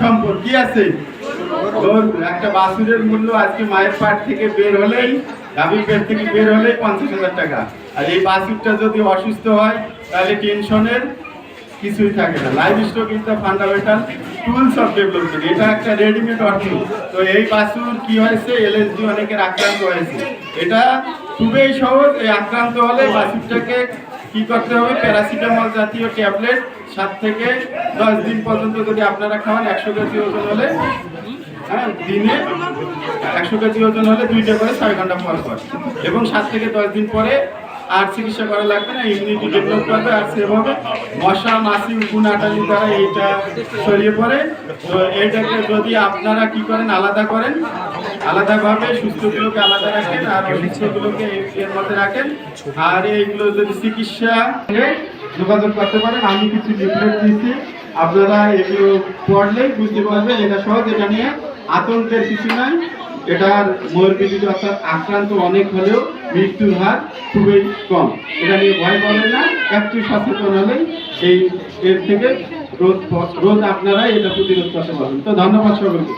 সম্পদ কি আছে? ওর একটা বাসুরের মূল্য আজকে মায়ের পাট থেকে বের হলেই, গাভীর পেট থেকে বের হলেই পঞ্চাশ হাজার টাকা। আর এই বাছুরটা যদি অসুস্থ হয়, তাহলে টেনশনের কিছুই থাকে না। Life stock is the fundamental tools of development এটা একটা রেডিমেড অর্থ। তো এই বাছুর কি হয়েছে? এলএসডি অনেকের আক্রান্ত হয়েছে। এটা খুবই সহজ, এই আক্রান্ত হলে বাছুরটাকে কি করতে হবে প্যারাসিটামল জাতীয় ট্যাবলেট সাত থেকে দশ দিন পর্যন্ত যদি আপনারা খাওয়ান, একশো কেজি ওজন হলে হ্যাঁ দিনে একশো কেজি ওজন হলে দুইটা করে ছয় ঘণ্টা পর পর এবং সাত থেকে দশ দিন পরে আর চিকিৎসা করা লাগবে না ইমিউনিটি ডেভেলপ করবে আর সেভাবে মশা, মাছি আটালি দ্বারা এইটা ছড়িয়ে পড়ে। তো এইটাকে যদি আপনারা কি করেন, আলাদা করেন, আলাদাভাবে সুস্থগুলোকে আলাদা রাখেন আর অসুস্থগুলোকে এর মধ্যে রাখেন। আর এইগুলো যদি চিকিৎসা যোগাযোগ করতে পারেন। আমি কিছু লিফলেট দিচ্ছি আপনারা এগুলো পড়লেই বুঝতে পারবেন, এটা সহজ, এটা নিয়ে আতঙ্কের কিছু নাই। এটার মরবিডিটি অর্থাৎ আক্রান্ত অনেক হলেও মৃত্যুর হার খুবই কম। এটা নিয়ে ভয় পাবেন না, একটু সচেতন হলেই এই এর থেকে রোদ রোদ আপনারা এটা প্রতিরোধ করতে পারবেন। তো ধন্যবাদ সকলকে।